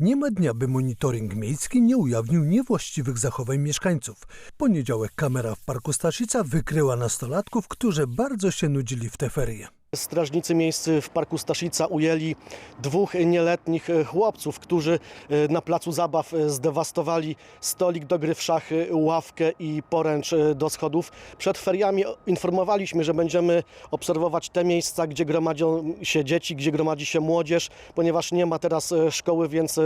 Nie ma dnia, by monitoring miejski nie ujawnił niewłaściwych zachowań mieszkańców. Poniedziałek kamera w parku Staszica wykryła nastolatków, którzy bardzo się nudzili w te ferie. Strażnicy miejscy w parku Staszica ujęli dwóch nieletnich chłopców, którzy e, na placu zabaw e, zdewastowali stolik do gry w szachy, ławkę i poręcz e, do schodów. Przed feriami informowaliśmy, że będziemy obserwować te miejsca, gdzie gromadzią się dzieci, gdzie gromadzi się młodzież, ponieważ nie ma teraz szkoły, więc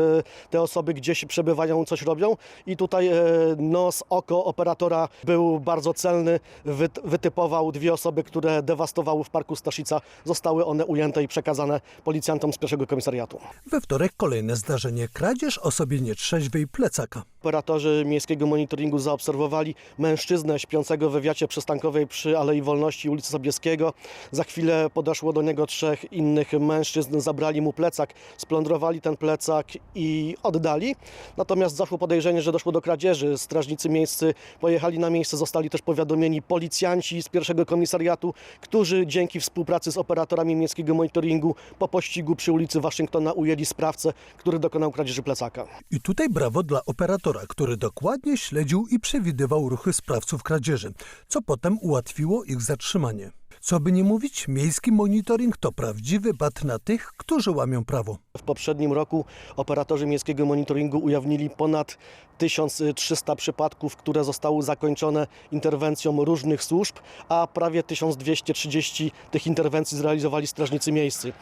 te osoby gdzieś przebywają, coś robią. I tutaj nos, oko operatora był bardzo celny, Wyt- wytypował dwie osoby, które dewastowały w parku Staszica. Zostały one ujęte i przekazane policjantom z pierwszego komisariatu. We wtorek kolejne zdarzenie kradzież osobie nietrzeźwej plecaka. Operatorzy miejskiego monitoringu zaobserwowali mężczyznę śpiącego we wiacie przystankowej przy Alei Wolności ulicy Sobieskiego. Za chwilę podeszło do niego trzech innych mężczyzn, zabrali mu plecak, splądrowali ten plecak i oddali. Natomiast zaszło podejrzenie, że doszło do kradzieży. Strażnicy miejscy pojechali na miejsce, zostali też powiadomieni policjanci z pierwszego komisariatu, którzy dzięki współpracy z operatorami miejskiego monitoringu po pościgu przy ulicy Waszyngtona ujęli sprawcę, który dokonał kradzieży plecaka. I tutaj brawo dla operatora, który dokładnie śledził i przewidywał ruchy sprawców kradzieży, co potem ułatwiło ich zatrzymanie. Co by nie mówić, miejski monitoring to prawdziwy bat na tych, którzy łamią prawo. W poprzednim roku operatorzy miejskiego monitoringu ujawnili ponad 1300 przypadków, które zostały zakończone interwencją różnych służb, a prawie 1230 tych interwencji zrealizowali strażnicy miejscy.